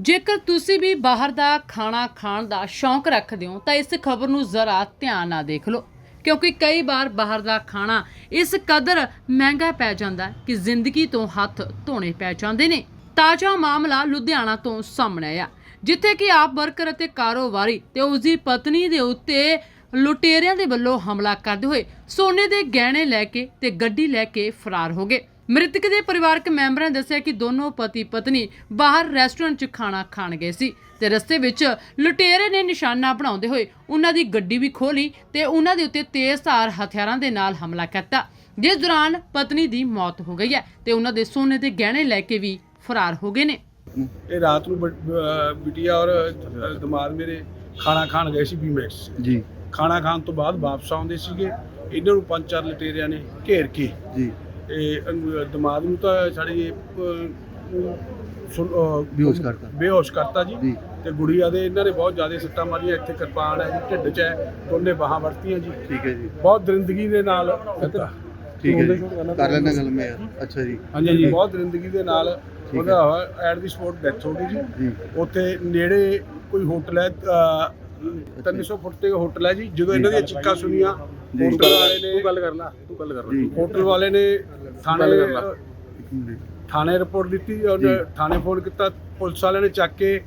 ਜੇਕਰ ਤੁਸੀਂ ਵੀ ਬਾਹਰ ਦਾ ਖਾਣਾ ਖਾਣ ਦਾ ਸ਼ੌਂਕ ਰੱਖਦੇ ਹੋ, ਤਾਂ ਇਸ ਖਬਰ ਨੂੰ ਜ਼ਰਾ ਧਿਆਨ ਨਾਲ ਦੇਖ ਲਓ। ਕਿਉਂਕਿ ਕਈ ਵਾਰ ਬਾਹਰ ਦਾ ਖਾਣਾ ਇਸ ਕਦਰ ਮਹਿੰਗਾ ਪੈ ਜਾਂਦਾ ਕਿ ਜ਼ਿੰਦਗੀ ਤੋਂ ਹੱਥ ਧੋਣੇ ਪੈ ਜਾਂਦੇ ਨੇ। ਤਾਜ਼ਾ ਮਾਮਲਾ ਲੁਧਿਆਣਾ ਤੋਂ ਸਾਹਮਣੇ ਆਇਆ, ਜਿੱਥੇ ਕਿ ਆਪ ਵਰਕਰ ਅਤੇ ਕਾਰੋਬਾਰੀ ਤੇ ਉਸ ਦੀ ਪਤਨੀ ਦੇ ਉੱਤੇ ਲੁਟੇਰਿਆਂ ਦੇ ਵੱਲੋਂ ਹਮਲਾ ਕਰਦੇ ਹੋਏ ਸੋਨੇ ਦੇ ਗਹਿਣੇ ਲੈ ਕੇ ਤੇ ਗੱਡੀ ਲੈ ਕੇ ਫਰਾਰ ਹੋ ਗਏ। ਮ੍ਰਿਤਕ ਦੇ ਪਰਿਵਾਰਕ ਮੈਂਬਰਾਂ ਨੇ ਦੱਸਿਆ ਕਿ ਦੋਨੋਂ ਪਤੀ ਪਤਨੀ ਬਾਹਰ ਰੈਸਟੋਰੈਂਟ 'ਚ ਖਾਣਾ ਖਾਣ ਗਏ ਸੀ ਤੇ ਰਸਤੇ ਵਿੱਚ ਲੁਟੇਰੇ ਨੇ ਨਿਸ਼ਾਨਾ ਬਣਾਉਂਦੇ ਹੋਏ ਉਹਨਾਂ ਦੀ ਗੱਡੀ ਵੀ ਖੋਲੀ ਤੇ ਉਹਨਾਂ ਦੇ ਉੱਤੇ ਤੇਜ਼ਧਾਰ ਹਥਿਆਰਾਂ ਦੇ ਨਾਲ ਹਮਲਾ ਕੀਤਾ ਜਿਸ ਦੌਰਾਨ ਪਤਨੀ ਦੀ ਮੌਤ ਹੋ ਗਈ ਹੈ ਤੇ ਉਹਨਾਂ ਦੇ ਸੋਨੇ ਦੇ ਗਹਿਣੇ ਲੈ ਕੇ ਵੀ ਫਰਾਰ ਹੋ ਗਏ ਨੇ। ਇਹ ਰਾਤ ਨੂੰ ਬ- ਅਹ ਬਿਟੀਆ ਔਰ ਦਮਾਦ ਮੇਰੇ ਖਾਣਾ ਖਾਣ ਗਏ ਸੀ ਬੀਮੈਕਸ ਜੀ। ਖਾਣਾ ਖਾਣ ਤੋਂ ਬਾਅਦ ਵਾਪਸ ਆਉਂਦੇ ਸੀਗੇ। ਇਹਨਾਂ ਨੂੰ ਪੰਜ ਚਾਰ ਲਟੇਰਿਆਂ ਨੇ ਘੇਰ ਕੇ ਜੀ। ਤੇ ਦਮਾਦ ਨੂੰ ਤਾਂ ਸਾਡੇ ਬੇਹੋਸ਼ ਕਰਤਾ। ਬੇਹੋਸ਼ ਕਰਤਾ ਜੀ। ਤੇ ਗੁੜੀਆ ਦੇ ਇਹਨਾਂ ਨੇ ਬਹੁਤ ਜ਼ਿਆਦਾ ਸੱਟਾਂ ਮਾਰੀਆਂ। ਇੱਥੇ ਕਿਰਪਾਨ ਹੈ ਜੀ ਢਿੱਡ 'ਚ ਹੈ ਦੋਨੇ ਬਾਹਾਂ ਵਰਤੀਆਂ ਜੀ। ਠੀਕ ਹੈ ਜੀ। ਬਹੁਤ ਦਰਿੰਦਗੀ ਦੇ ਨਾਲ ਠੀਕ ਹੈ ਜੀ। ਕਰ ਲੈਣਾ ਗੱਲ ਮੈਂ। ਅੱਛਾ ਜੀ। ਹਾਂਜੀ ਜੀ ਬਹੁਤ ਦਰਿੰਦਗੀ ਦੇ ਨਾਲ ਠੀਕ ਹੈ। ਉਹਦਾ ਐਟ ਦੀ ਸਪੋਰਟ ਡੈਥ ਹੋ ਗਈ ਜੀ। ਜੀ। ਉੱਥੇ ਨੇੜੇ ਕੋਈ ਹੋਟਲ ਹੈ ਅਹ, 300 ਫੁੱਟ ਤੇ ਹੋਟਲ ਹੈ ਜੀ। ਜਦੋਂ ਇਹਨਾਂ ਦੀਆਂ ਚੀਕਾਂ ਸੁਣੀਆਂ ਜੀ। ਹੋਟਲ ਵਾਲੇ ਨੇ ਤੂੰ ਗੱਲ ਕਰ ਲੈ ਤੂੰ ਗੱਲ ਕਰ ਜੀ। ਹੋਟਲ ਵਾਲੇ ਨੇ ਥਾਣੇ ਗੱਲ ਕਰ ਲਾ। ਥਾਣੇ ਰਿਪੋਰਟ ਦਿੱਤੀ। ਉਹਨੇ ਥਾਣੇ ਫੋਨ ਕੀਤਾ ਪੁਲਿਸ ਵਾਲਿਆਂ ਨੇ ਚੱਕ ਕੇ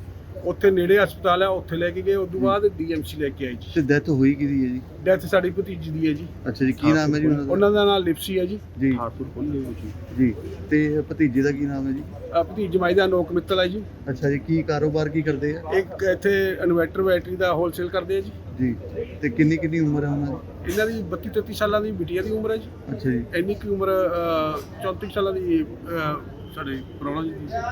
ਉੱਥੇ ਨੇੜੇ ਹਸਪਤਾਲ ਹੈ ਉੱਥੇ ਲੈ ਕੇ ਗਏ ਉਸ ਤੋਂ ਬਾਅਦ ਡੀਐਮਸੀ ਲੈ ਕੇ ਆਈ ਜੀ। ਤੇ ਡੈਥ ਹੋਈ ਕਿਹਦੀ ਹੈ ਜੀ? ਡੈਥ ਸਾਡੀ ਭਤੀਜੀ ਦੀ ਹੈ ਜੀ। ਅੱਛਾ ਜੀ ਕੀ ਨਾਮ ਹੈ ਜੀ ਉਹਨਾਂ ਦਾ? ਉਹਨਾਂ ਦਾ ਨਾਮ ਲਿਪਸੀ ਹੈ ਜੀ। ਜੀ। ਹਾਰਪੁਰ ਕੋਲ ਜੀ ਤੇ ਭਤੀਜੇ ਦਾ ਕੀ ਨਾਮ ਹੈ ਜੀ? ਅਹ ਭਤੀਜ ਮਾਈ ਦਾ ਨੋਕ ਮਿੱਤਲ ਹੈ ਜੀ। ਅੱਛਾ ਜੀ ਕੀ ਕਾਰੋਬਾਰ ਕੀ ਕਰਦੇ ਆ? ਇੱਕ ਇੱਥੇ ਇਨਵਰਟਰ ਬੈਟਰੀ ਦਾ ਹੋਲਸੇਲ ਕਰਦੇ ਆ ਜੀ। ਜੀ ਤੇ ਕਿੰਨੀ ਕਿੰਨੀ ਉਮਰ ਹੈ ਉਹਨਾਂ ਇਹਨਾਂ ਦੀ 32 33 ਸਾਲਾਂ ਦੀ ਬਿਟੀਆ ਦੀ ਉਮਰ ਹੈ ਜੀ। ਦੀ ਅੱਛਾ ਜੀ। ਇੰਨੀ ਕੀ ਉਮਰ ਅਹ, 34 ਸਾਲਾਂ ਦੀ ਅਹ, ਸਾਡੇ ਪ੍ਰੋਣਾ ਜੀ?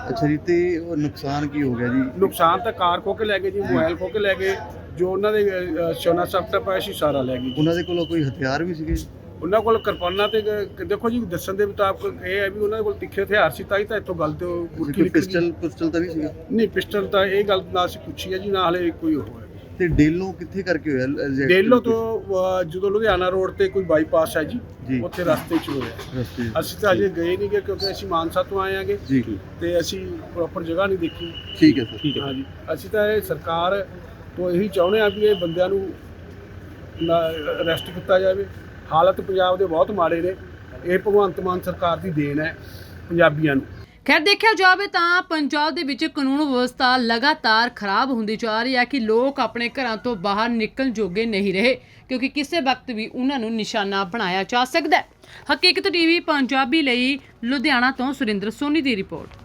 ਅੱਛਾ ਜੀ ਤੇ ਉਹ ਨੁਕਸਾਨ ਕੀ ਹੋ ਗਿਆ ਜੀ? ਨੁਕਸਾਨ ਤਾਂ ਕਾਰ ਖੋ ਕੇ ਲੈ ਗਏ ਜੀ ਮੋਬਾਈਲ ਖੋ ਕੇ ਲੈ ਗਏ ਜੋ ਉਹਨਾਂ ਦੇ ਸੋਨਾ ਸਫਟਾ ਪਾਇਆ ਸੀ ਸਾਰਾ ਲੈ ਗਏ ਜੀ। ਉਹਨਾਂ ਦੇ ਕੋਲ ਕੋਈ ਹਥਿਆਰ ਵੀ ਸੀਗੇ? ਉਹਨਾਂ ਕੋਲ ਕਿਰਪਾਨਾਂ ਤੇ ਗ- ਦੇਖੋ ਜੀ ਦੱਸਣ ਦੇ ਮੁਤਾਬਕ ਇਹ ਹੈ ਵੀ ਉਹਨਾਂ ਦੇ ਕੋਲ ਤਿੱਖੇ ਹਥਿਆਰ ਸੀ ਤਾਂ ਹੀ ਤਾਂ ਇੱਥੋਂ ਗੱਲ ਤੇ ਉਹ ਗੁੱਠੀ ਕੋਈ ਨਿਕਲ ਗਈ। ਪਿਸਟਲ ਪਿਸਟਲ ਤਾਂ ਨਹੀਂ ਸੀਗਾ? ਨਹੀਂ ਪਿਸਟਲ ਤਾਂ ਇਹ ਗੱਲ ਨਾ ਅਸੀਂ ਪੁੱਛੀ ਹੈ ਜੀ ਨਾ ਹਲੇ ਕੋਈ ਉਹ ਹੈ ਤੇ ਡੇਲੋਂ ਕਿੱਥੇ ਕਰਕੇ ਹੋਇਆ? exact ਡੇਲੋ ਤੋਂ ਅਹ, ਜਦੋਂ ਲੁਧਿਆਣਾ ਰੋਡ ਤੇ ਕੋਈ ਬਾਈਪਾਸ ਹੈ ਜੀ ਜੀ। ਉੱਥੇ ਰਸਤੇ 'ਚ ਹੋਇਆ। ਰਸਤੇ 'ਚ। ਅਸੀਂ ਤਾਂ ਅਜੇ ਗਏ ਨਹੀਂ ਗੇ ਕਿਉਂਕਿ ਅਸੀਂ ਮਾਨਸਾ ਤੋਂ ਆਏ ਆਂਗੇ ਜੀ। ਤੇ ਅਸੀਂ ਪ੍ਰੋਪਰ ਜਗ੍ਹਾ ਨਹੀਂ ਦੇਖੀ। ਠੀਕ ਹੈ ਸਰ। ਠੀਕ ਹੈ। ਹਾਂਜੀ। ਅਸੀਂ ਤਾਂ ਇਹ ਸਰਕਾਰ ਤੋਂ ਇਹੀ ਚਾਹੁੰਦੇ ਆ ਵੀ ਇਹ ਬੰਦਿਆਂ ਨੂੰ ਅਰੈਸਟ ਕੀਤਾ ਜਾਵੇ। ਹਾਲਤ ਪੰਜਾਬ ਦੇ ਬਹੁਤ ਮਾੜੇ ਨੇ। ਇਹ ਭਗਵੰਤ ਮਾਨ ਸਰਕਾਰ ਦੀ ਦੇਣ ਹੈ ਪੰਜਾਬੀਆਂ ਨੂੰ। ਖੈਰ, ਦੇਖਿਆ ਜਾਵੇ ਤਾਂ ਪੰਜਾਬ ਦੇ ਵਿੱਚ ਕਾਨੂੰਨ ਵਿਵਸਥਾ ਲਗਾਤਾਰ ਖਰਾਬ ਹੁੰਦੀ ਜਾ ਰਹੀ ਹੈ ਕਿ ਲੋਕ ਆਪਣੇ ਘਰਾਂ ਤੋਂ ਬਾਹਰ ਨਿਕਲਣ ਜੋਗੇ ਨਹੀਂ ਰਹੇ, ਕਿਉਂਕਿ ਕਿਸੇ ਵਕਤ ਵੀ ਉਹਨਾਂ ਨੂੰ ਨਿਸ਼ਾਨਾ ਬਣਾਇਆ ਜਾ ਸਕਦਾ ਹੈ। ਹਕੀਕਤ ਟੀਵੀ ਪੰਜਾਬੀ ਲਈ ਲੁਧਿਆਣਾ ਤੋਂ ਸੁਰਿੰਦਰ ਸੋਨੀ ਦੀ ਰਿਪੋਰਟ।